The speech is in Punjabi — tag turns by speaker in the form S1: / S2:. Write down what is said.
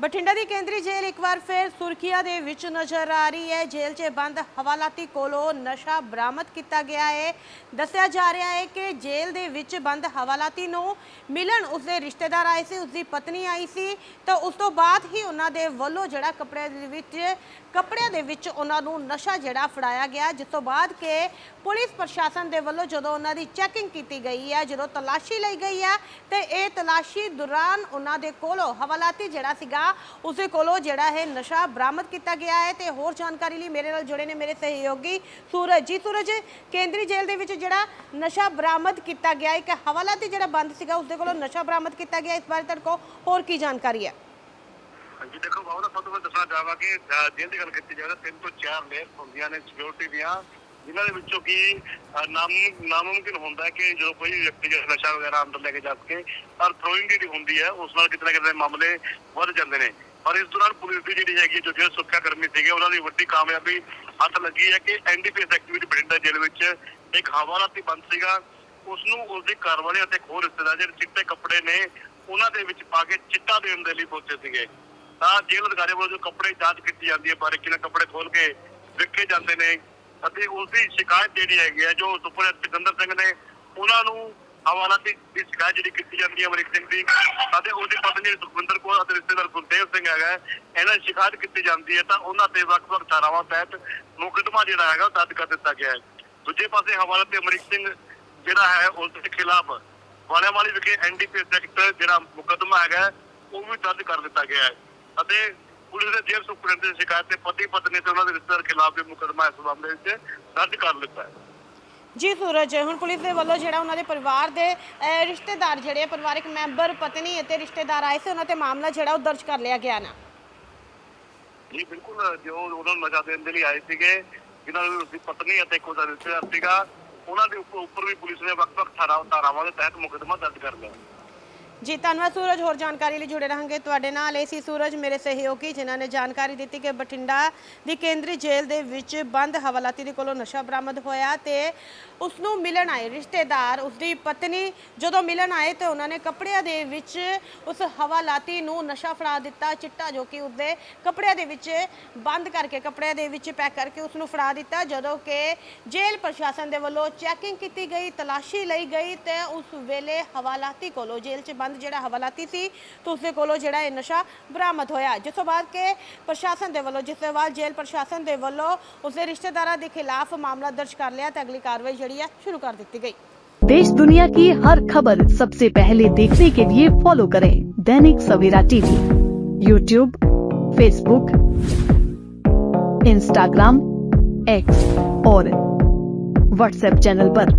S1: ਬਠਿੰਡਾ ਦੀ ਕੇਂਦਰੀ ਜੇਲ੍ਹ ਇੱਕ ਵਾਰ ਫਿਰ ਸੁਰਖੀਆਂ ਦੇ ਵਿੱਚ ਨਜ਼ਰ ਆ ਰਹੀ ਹੈ। ਜੇਲ੍ਹ 'ਚ ਬੰਦ ਹਵਾਲਾਤੀ ਕੋਲੋਂ ਨਸ਼ਾ ਬਰਾਮਦ ਕੀਤਾ ਗਿਆ ਹੈ। ਦੱਸਿਆ ਜਾ ਰਿਹਾ ਹੈ ਕਿ ਜੇਲ੍ਹ ਦੇ ਵਿੱਚ ਬੰਦ ਹਵਾਲਾਤੀ ਨੂੰ ਮਿਲਣ ਉਸਦੇ ਰਿਸ਼ਤੇਦਾਰ ਆਏ ਸੀ, ਉਸਦੀ ਪਤਨੀ ਆਈ ਸੀ। ਤਾਂ ਉਸ ਤੋਂ ਬਾਅਦ ਹੀ ਉਹਨਾਂ ਦੇ ਵੱਲੋਂ ਜਿਹੜਾ ਕੱਪੜੇ ਦੇ ਵਿੱਚ, ਕੱਪੜਿਆਂ ਦੇ ਵਿੱਚ ਉਹਨਾਂ ਨੂੰ ਨਸ਼ਾ ਜਿਹੜਾ ਫੜਾਇਆ ਗਿਆ, ਜਿਸ ਤੋਂ ਬਾਅਦ ਕਿ ਪੁਲਿਸ ਪ੍ਰਸ਼ਾਸਨ ਦੇ ਵੱਲੋਂ ਜਦੋਂ ਉਹਨਾਂ ਦੀ ਚੈਕਿੰਗ ਕੀਤੀ ਗਈ ਹੈ, ਜਦੋਂ ਤਲਾਸ਼ੀ ਲਈ ਗਈ ਹੈ, ਤੇ ਇਹ ਤਲਾਸ਼ੀ ਦੌਰਾਨ ਉਹਨਾਂ ਦੇ ਕੋਲੋਂ ਹਵਾਲਾਤੀ ਜਿਹੜਾ ਸੀਗਾ ਉਸਦੇ ਕੋਲੋਂ ਜਿਹੜਾ ਹੈ ਨਸ਼ਾ ਬਰਾਮਦ ਕੀਤਾ ਗਿਆ ਹੈ ਤੇ ਹੋਰ ਜਾਣਕਾਰੀ ਲਈ ਮੇਰੇ ਨਾਲ ਜੁੜੇ ਨੇ ਮੇਰੇ ਸਹਿਯੋਗੀ ਸੂਰਜ ਜੀ। ਸੂਰਜ, ਕੇਂਦਰੀ ਜੇਲ੍ਹ ਦੇ ਵਿੱਚ ਜਿਹੜਾ ਨਸ਼ਾ ਬਰਾਮਦ ਕੀਤਾ ਗਿਆ, ਇੱਕ ਹਵਾਲਾਤੀ ਜਿਹੜਾ ਬੰਦ ਸੀਗਾ, ਉਸਦੇ ਕੋਲੋਂ ਨਸ਼ਾ ਬਰਾਮਦ ਕੀਤਾ ਗਿਆ। ਇਸ ਬਾਰੇ ਤੁਹਾਡੇ ਕੋਲ ਹੋਰ ਕੀ ਜਾਣਕਾਰੀ ਹੈ?
S2: ਹਾਂਜੀ, ਦੇਖੋ ਬਾਬਾ ਸਭ ਤੋਂ ਦੱਸਣਾ ਚਾਹਾਂਗਾ ਕਿ ਜੇਲ੍ਹ ਦੀ ਗੱਲ ਕੀਤੀ ਜਾਵੇ ਤਿੰਨ ਤੋਂ ਚਾਰ ਲੇਅਰ ਹੁੰਦੀਆਂ ਨੇ ਸਿਕਿਉਰਿਟੀ ਦੀਆਂ। ਜਿਨ੍ਹਾਂ ਦੇ ਵਿੱਚੋਂ ਕਿ ਨਾਮ, ਨਾਮੁਮਕਿਨ ਹੁੰਦਾ ਹੈ ਕਿ ਜਦੋਂ ਕੋਈ ਵਿਅਕਤੀ ਜਿਹੜਾ ਨਸ਼ਾ ਵਗੈਰਾ ਅੰਦਰ ਲੈ ਕੇ ਜਾ ਸਕੇ ਪਰ ਥਰੋਇੰਗ ਜਿਹੜੀ ਹੁੰਦੀ ਹੈ, ਉਸ ਨਾਲ ਕਿਤੇ ਨਾ ਕਿਤੇ ਮਾਮਲੇ ਵੱਧ ਜਾਂਦੇ ਨੇ। ਪਰ ਇਸ ਦੌਰਾਨ ਪੁਲਿਸ ਦੀ ਜਿਹੜੀ ਹੈਗੀ ਜੋ ਜੇਲ੍ਹ ਸੁਰੱਖਿਆ ਕਰਮੀ ਸੀਗੇ, ਉਹਨਾਂ ਦੀ ਵੱਡੀ ਕਾਮਯਾਬੀ ਹੱਥ ਲੱਗੀ ਹੈ ਕਿ ਐਨਡੀਪੀਐਸ ਐਕਟੀਵਿਟੀ ਬਠਿੰਡਾ ਜੇਲ੍ਹ ਵਿੱਚ ਇੱਕ ਹਵਾਲਾਤੀ ਬੰਦ ਸੀਗਾ। ਉਸ ਨੂੰ ਉਸ ਦੇ ਘਰ ਅਤੇ ਹੋਰ ਰਿਸ਼ਤੇਦਾਰ ਜਿਹੜੇ ਚਿੱਟੇ ਕੱਪੜੇ ਨੇ, ਉਹਨਾਂ ਦੇ ਵਿੱਚ ਪਾ ਕੇ ਚਿੱਟਾ ਦੇਣ ਦੇ ਲਈ ਪਹੁੰਚੇ ਸੀਗੇ। ਤਾਂ ਜੇਲ੍ਹ ਅਧਿਕਾਰੀ ਵੱਲੋਂ ਜੋ ਕੱਪੜੇ ਜਾਂਚ ਕੀਤੀ ਜਾਂਦੀ ਹੈ ਬਾਰੀਕੀ ਨਾਲ ਕੱਪੜੇ ਖੋਲ ਕੇ ਵਿਖੇ ਜਾਂਦੇ ਨੇ ਅਤੇ ਉਸ ਦੀ ਸ਼ਿਕਾਇਤ ਜਿਹੜੀ ਹੈਗੀ ਹੈ ਜੋ ਸੁਪਰ ਸਿਕੰਦਰ ਸਿੰਘ ਨੇ ਉਹਨਾਂ ਨੂੰ ਹਵਾਲਾ ਦੀ ਸ਼ਿਕਾਇਤ ਜਿਹੜੀ ਕੀਤੀ ਜਾਂਦੀ ਹੈ ਅਮਰੀਕ ਸਿੰਘ ਦੀ ਅਤੇ ਉਹਦੀ ਪਤਨੀ ਸੁਖਵਿੰਦਰ ਕੌਰ ਅਤੇ ਰਿਸ਼ਤੇਦਾਰ ਗੁਰਦੇਵ ਸਿੰਘ ਹੈਗਾ ਇਹਨਾਂ ਦੀ ਸ਼ਿਕਾਇਤ ਕੀਤੀ ਜਾਂਦੀ ਹੈ ਤਾਂ ਉਹਨਾਂ ਤੇ ਵੱਖ-ਵੱਖ ਧਾਰਾਵਾਂ ਤਹਿਤ ਮੁਕੱਦਮਾ ਜਿਹੜਾ ਹੈਗਾ ਉਹ ਦਰਜ ਕਰ ਦਿੱਤਾ ਗਿਆ ਹੈ। ਦੂਜੇ ਪਾਸੇ ਹਵਾਲਾ ਤੇ ਅਮਰੀਕ ਸਿੰਘ ਜਿਹੜਾ ਹੈ, ਉਸ ਦੇ ਖਿਲਾਫ ਵਾਲਿਆਂ ਵਾਲੀ ਵਿਖੇ ਐਨਡੀਪੀਐਸ ਐਕਟ ਜਿਹੜਾ ਮੁਕੱਦਮਾ ਹੈਗਾ ਉਹ ਵੀ ਦਰਜ ਕਰ ਦਿੱਤਾ ਗਿਆ ਹੈ। ਅਤੇ ਪੁਲਿਸ ਦੇ ਜੇਲ੍ਹ ਸੁਪਰਡੈਂਟ ਦੀ ਸ਼ਿਕਾਇਤ ਤੇ ਪਤੀ ਪਤਨੀ ਤੇ ਉਹਨਾਂ ਦੇ ਰਿਸ਼ਤੇਦਾਰ ਖਿਲਾਫ ਵੀ ਮੁਕੱਦਮਾ ਇਸ ਮਾਮਲੇ ਵਿੱਚ ਦਰਜ ਕਰ ਲਿੱਤਾ ਹੈ।
S1: ਜੀ ਸੂਰਜ ਹੁਣ ਪੁਲਿਸ ਦੇ ਵੱਲੋਂ ਜਿਹੜਾ ਉਹਨਾਂ ਦੇ ਪਰਿਵਾਰ ਦੇ ਰਿਸ਼ਤੇਦਾਰ ਜਿਹੜੇ ਪਰਿਵਾਰਕ ਮੈਂਬਰ ਪਤਨੀ ਅਤੇ ਰਿਸ਼ਤੇਦਾਰ ਆਏ ਸੀ ਉਹਨਾਂ ਤੇ ਮਾਮਲਾ ਜਿਹੜਾ ਉਹ ਦਰਜ ਕਰ ਲਿਆ ਗਿਆ ਨਾ।
S2: ਜੀ ਬਿਲਕੁਲ ਜੋ ਉਹਨਾਂ ਨੂੰ ਨਸ਼ਾ ਦੇਣ ਦੇ ਲਈ ਆਏ ਸੀਗੇ ਜਿਨ੍ਹਾਂ ਦੀ ਉਸਦੀ ਪਤਨੀ ਅਤੇ ਇੱਕ ਉਹਦਾ ਰਿਸ਼ਤੇਦਾਰ ਸੀਗਾ ਉਹਨਾਂ ਦੇ ਉੱਪਰ ਵੀ ਪੁਲਿਸ ਨੇ ਵੱਖ-ਵੱਖ ਧਾਰਾ- ਧਾਰਾਵਾਂ ਦੇ ਤਹਿਤ ਮੁਕੱਦਮਾ ਦਰਜ ਕਰ ਲਿਆ।
S1: ਜੀ, ਧੰਨਵਾਦ ਸੂਰਜ, ਹੋਰ ਜਾਣਕਾਰੀ ਲਈ ਜੁੜੇ ਰਹਾਂਗੇ ਤੁਹਾਡੇ ਨਾਲ। ਏਸੀ ਸੂਰਜ, ਮੇਰੇ ਸਹਿਯੋਗੀ, ਜਿਨ੍ਹਾਂ ਨੇ ਜਾਣਕਾਰੀ ਦਿੱਤੀ ਕਿ ਬਠਿੰਡਾ ਦੀ ਕੇਂਦਰੀ ਜੇਲ੍ਹ ਦੇ ਵਿੱਚ ਬੰਦ ਹਵਾਲਾਤੀ ਦੇ ਕੋਲੋਂ ਨਸ਼ਾ ਬਰਾਮਦ ਹੋਇਆ ਤੇ ਉਸ ਨੂੰ ਮਿਲਣ ਆਏ ਰਿਸ਼ਤੇਦਾਰ ਉਸ ਦੀ ਪਤਨੀ ਜਦੋਂ ਮਿਲਣ ਆਏ ਤੇ ਉਹਨਾਂ ਨੇ ਕੱਪੜਿਆਂ ਦੇ ਵਿੱਚ ਉਸ ਹਵਾਲਾਤੀ ਨੂੰ ਨਸ਼ਾ ਫੜਾ ਦਿੱਤਾ, ਚਿੱਟਾ ਜੋ ਕਿ ਉਸਦੇ ਕੱਪੜਿਆਂ ਦੇ ਵਿੱਚ ਬੰਦ ਕਰਕੇ, ਕੱਪੜਿਆਂ ਦੇ ਵਿੱਚ ਪੈਕ ਕਰਕੇ ਉਸ ਨੂੰ ਫੜਾ ਦਿੱਤਾ। ਜਦੋਂ ਕਿ ਜੇਲ੍ਹ ਪ੍ਰਸ਼ਾਸਨ ਦੇ ਵੱਲੋਂ ਚੈਕਿੰਗ ਕੀਤੀ ਗਈ, ਤਲਾਸ਼ੀ ਲਈ ਗਈ ਤੇ ਉਸ ਵੇਲੇ ਹਵਾਲਾਤੀ ਕੋਲੋਂ ਜੇਲ੍ਹ 'ਚ ਬੰਦ ਜਿਹੜਾ ਹਵਾਲਾਤੀ ਸੀ ਤੇ ਉਸ ਦੇ ਕੋਲੋਂ ਜਿਹੜਾ ਇਹ ਨਸ਼ਾ ਬਰਾਮਦ ਹੋਇਆ ਜਿਸ ਤੋਂ ਬਾਅਦ ਕਿ ਪ੍ਰਸ਼ਾਸਨ ਦੇ ਵੱਲੋਂ ਜਿਸ ਤੋਂ ਬਾਅਦ ਜੇਲ੍ਹ ਪ੍ਰਸ਼ਾਸਨ ਦੇ ਵੱਲੋਂ ਉਸ ਦੇ ਰਿਸ਼ਤੇਦਾਰਾਂ ਦੇ ਖਿਲਾਫ ਮਾਮਲਾ ਦਰਜ ਕਰ ਲਿਆ ਤੇ ਅਗਲੀ ਕਾਰਵਾਈ ਜਿਹੜੀ ਹੈ ਸ਼ੁਰੂ ਕਰ ਦਿੱਤੀ ਗਈ
S3: देश दुनिया की हर खबर सबसे पहले देखने के लिए फॉलो करें Dainik Savera TV YouTube Facebook Instagram X और व्हाट्सएप चैनल पर।